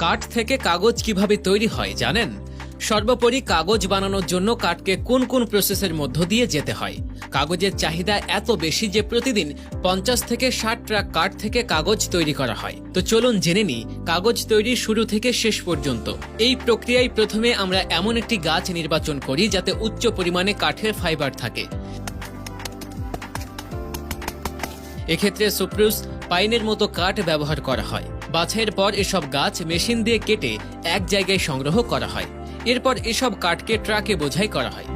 কাঠ থেকে কাগজ কীভাবে তৈরি হয় জানেন? সর্বোপরি কাগজ বানানোর জন্য কাঠকে কোন কোন প্রসেসের মধ্য দিয়ে যেতে হয়? কাগজের চাহিদা এত বেশি যে প্রতিদিন পঞ্চাশ থেকে ষাট ট্রাক কাঠ থেকে কাগজ তৈরি করা হয়। তো চলুন জেনে নিই, কাগজ তৈরি শুরু থেকে শেষ পর্যন্ত। এই প্রক্রিয়ায় প্রথমে আমরা এমন একটি গাছ নির্বাচন করি যাতে উচ্চ পরিমাণে কাঠের ফাইবার থাকে। এক্ষেত্রে সুপ্রুস পাইনের মতো কাঠ ব্যবহার করা হয়। বাছাইয়ের পর এসব গাছ মেশিন দিয়ে কেটে এক জায়গায় সংগ্রহ করা হয়। এরপর এসব কাঠকে ট্রাকে বোঝাই করা হয়।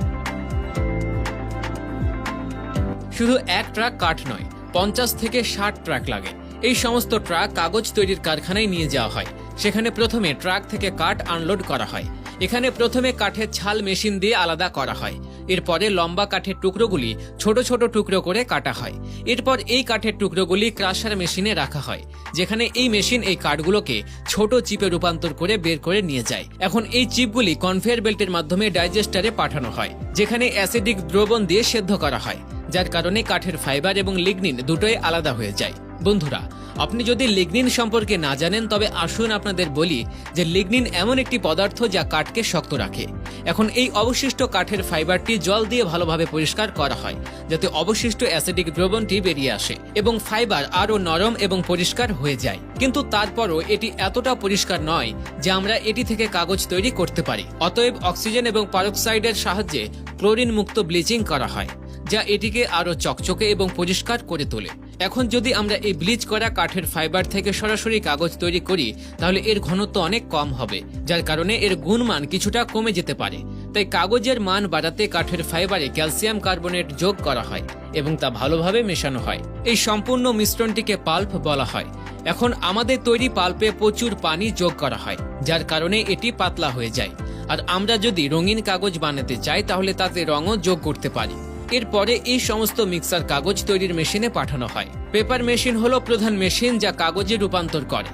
শুধু এক ট্রাক কাঠ নয়, পঞ্চাশ থেকে ষাট ট্রাক লাগে। এই সমস্ত ট্রাক কাগজ তৈরির কারখানায় নিয়ে যাওয়া হয়। সেখানে প্রথমে ট্রাক থেকে কাঠ আনলোড করা হয়। এখানে প্রথমে কাঠের ছাল মেশিন দিয়ে আলাদা করা হয়। এরপরে লম্বা কাঠের টুকরোগুলি ছোট ছোট টুকরো করে কাটা হয়। এরপর এই কাঠের টুকরোগুলি ক্রাশার মেশিনে রাখা হয়, যেখানে এই মেশিন এই কাঠগুলোকে ছোট চিপে রূপান্তর করে বের করে নিয়ে যায়। এখন এই চিপগুলি কনভেয়ার বেল্টের মাধ্যমে ডাইজেস্টারে পাঠানো হয়, যেখানে অ্যাসিডিক দ্রবণ দিয়ে সেদ্ধ করা হয়, যার কারণে কাঠের ফাইবার এবং লিগনিন দুটোই আলাদা হয়ে যায়। বন্ধুরা, আপনি যদি লিগনিন সম্পর্কে না জানেন, তবে আসুন আপনাদের বলি যে লিগনিন এমন একটি পদার্থ যা কাঠকে শক্ত রাখে। এখন এই অবশিষ্ট কাঠের ফাইবারটি জল দিয়ে ভালোভাবে পরিষ্কার করা হয়, যাতে অবশিষ্ট অ্যাসিডিক দ্রবণটি বেরিয়ে আসে এবং ফাইবার আরও নরম এবং পরিষ্কার হয়ে যায়। কিন্তু তারপরও এটি এতটা পরিষ্কার নয় যে আমরা এটি থেকে কাগজ তৈরি করতে পারি। অতএব অক্সিজেন এবং পারক্সাইডের সাহায্যে ক্লোরিন মুক্ত ব্লিচিং করা হয়, যা এটিকে আরও চকচকে এবং পরিষ্কার করে তোলে। এখন যদি আমরা এই ব্লিচ করা কাঠের ফাইবার থেকে সরাসরি কাগজ তৈরি করি, তাহলে এর ঘনত্ব অনেক কম হবে, যার কারণে এর গুণমান কিছুটা কমে যেতে পারে। তাই কাগজের মান বাড়াতে কাঠের ফাইবারে ক্যালসিয়াম কার্বনেট যোগ করা হয় এবং তা ভালোভাবে মেশানো হয়। এই সম্পূর্ণ মিশ্রণটিকে পাল্প বলা হয়। এখন আমাদের তৈরি পাল্পে প্রচুর পানি যোগ করা হয়, যার কারণে এটি পাতলা হয়ে যায়। আর আমরা যদি রঙিন কাগজ বানাতে চাই, তাহলে তাতে রঙও যোগ করতে পারি। এরপরে এই সমস্ত মিক্সার কাগজ তৈরির মেশিনে পাঠানো হয়। পেপার মেশিন হলো প্রধান মেশিন যা কাগজে রূপান্তর করে।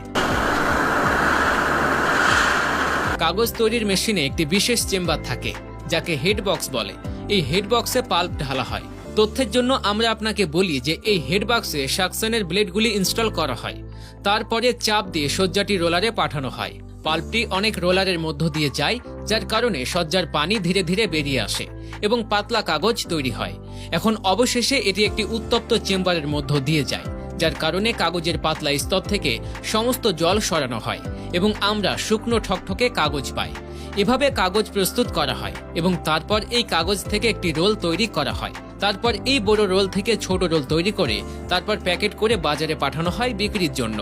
কাগজ তৈরির মেশিনে একটি বিশেষ চেম্বার থাকে, যাকে হেড বক্স বলে। এই হেড বক্সে পাল্প ঢালা হয়। তথ্যের জন্য আমরা আপনাকে বলি যে এই হেড বক্সে সাকশনের ব্লেডগুলি ইনস্টল করা হয়। তারপরে চাপ দিয়ে সজ্জাটি রোলারে পাঠানো হয়। পাল্পটি অনেক রোলারের মধ্য দিয়ে যায়, যার কারণে সজ্জার পানি ধীরে ধীরে বেরিয়ে আসে এবং পাতলা কাগজ তৈরি হয়। এখন অবশেষে এটি একটি উত্তপ্ত চেম্বারের মধ্য দিয়ে যায়, যার কারণে কাগজের পাতলা স্তর থেকে সমস্ত জল সরানো হয় এবং আমরা শুকনো ঠকঠকে কাগজ পাই। এভাবে কাগজ প্রস্তুত করা হয় এবং তারপর এই কাগজ থেকে একটি রোল তৈরি করা হয়। তারপর এই বড় রোল থেকে ছোট রোল তৈরি করে তারপর প্যাকেট করে বাজারে পাঠানো হয় বিক্রির জন্য।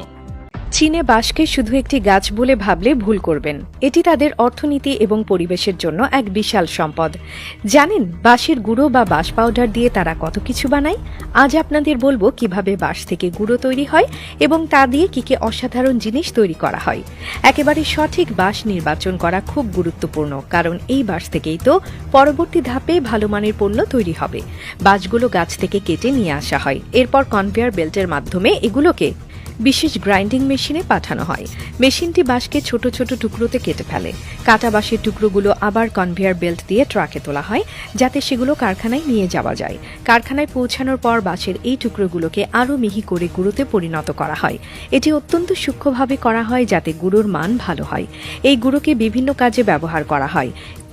চীনে বাঁশকে শুধু একটি গাছ বলে ভাবলে ভুল করবেন। এটি তাদের অর্থনীতি এবং পরিবেশের জন্য এক বিশাল সম্পদ। জানেন, বাঁশের গুঁড়ো বা বাঁশ পাউডার দিয়ে তারা কত কিছু বানায়? আজ আপনাদের বলব কীভাবে বাঁশ থেকে গুঁড়ো তৈরি হয় এবং তা দিয়ে কি কি অসাধারণ জিনিস তৈরি করা হয়। একেবারে সঠিক বাঁশ নির্বাচন করা খুব গুরুত্বপূর্ণ, কারণ এই বাঁশ থেকেই তো পরবর্তী ধাপে ভালো মানের পণ্য তৈরি হবে। বাঁশগুলো গাছ থেকে কেটে নিয়ে আসা হয়। এরপর কনভেয়ার বেল্টের মাধ্যমে এগুলোকে বিশেষ গ্রাইন্ডিং মেশিনে পাঠানো হয়। মেশিনটি বাঁশকে ছোট ছোট টুকরোতে কেটে ফেলে। কাটা বাঁশের টুকরোগুলো আবার কনভেয়ার বেল্ট দিয়ে ট্রাকে তোলা হয়, যাতে সেগুলো কারখানায় নিয়ে যাওয়া যায়। কারখানায় পৌঁছানোর পর বাঁশের এই টুকরোগুলোকে আরও মিহি করে গুঁড়োতে পরিণত করা হয়। এটি অত্যন্ত সূক্ষ্মভাবে করা হয় যাতে গুঁড়োর মান ভালো হয়। এই গুঁড়োকে বিভিন্ন কাজে ব্যবহার করা হয়।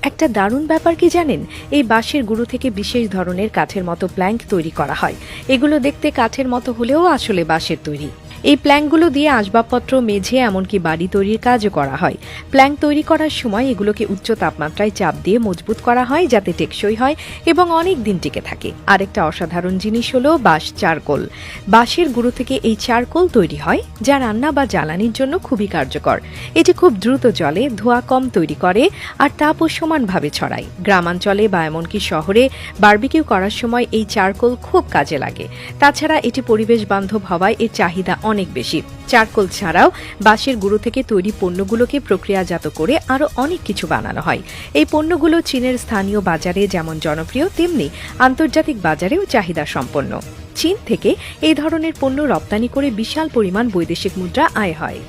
একটা দারুণ ব্যাপার কি জানেন? এই বাঁশের গুঁড়ো থেকে বিশেষ ধরনের কাঠের মতো প্ল্যাঙ্ক তৈরি করা হয়। এগুলো দেখতে কাঠের মতো হলেও আসলে বাঁশের তৈরি। এই প্ল্যাঙ্কগুলো দিয়ে আসবাবপত্র মেঝে এমনকি বাড়ি তৈরির কাজও করা হয়। প্ল্যাঙ্ক তৈরি করার সময় এগুলোকে উচ্চ তাপমাত্রায় চাপ দিয়ে মজবুত করা হয় যাতে টেকসই হয় এবং অনেক দিন টিকে থাকে। আরেকটা অসাধারণ জিনিস হলো বাঁশ চারকোল। বাঁশের গুঁড়ো থেকে এই চারকোল তৈরি হয়, যা রান্না বা জ্বালানির জন্য খুবই কার্যকর। এটি খুব দ্রুত জলে ধোঁয়া কম তৈরি করে আর তাপও সমানভাবে ছড়ায়। গ্রামাঞ্চলে বা এমনকি শহরে বার্বিকিউ করার সময় এই চারকোল খুব কাজে লাগে। তাছাড়া এটি পরিবেশ বান্ধব হওয়ায় এর চাহিদা অনেক বেশি। চারকোল ছাড়াও বাঁশের গুঁড়ো থেকে তৈরি পণ্যগুলোকে প্রক্রিয়াজাত করে আরও অনেক কিছু বানানো হয়। এই পণ্যগুলো চীনের স্থানীয় বাজারে যেমন জনপ্রিয়, তেমনি আন্তর্জাতিক বাজারেও চাহিদা সম্পন্ন চীন থেকে এই ধরনের পণ্য রপ্তানি করে বিশাল পরিমাণ বৈদেশিক মুদ্রা আয় হয়।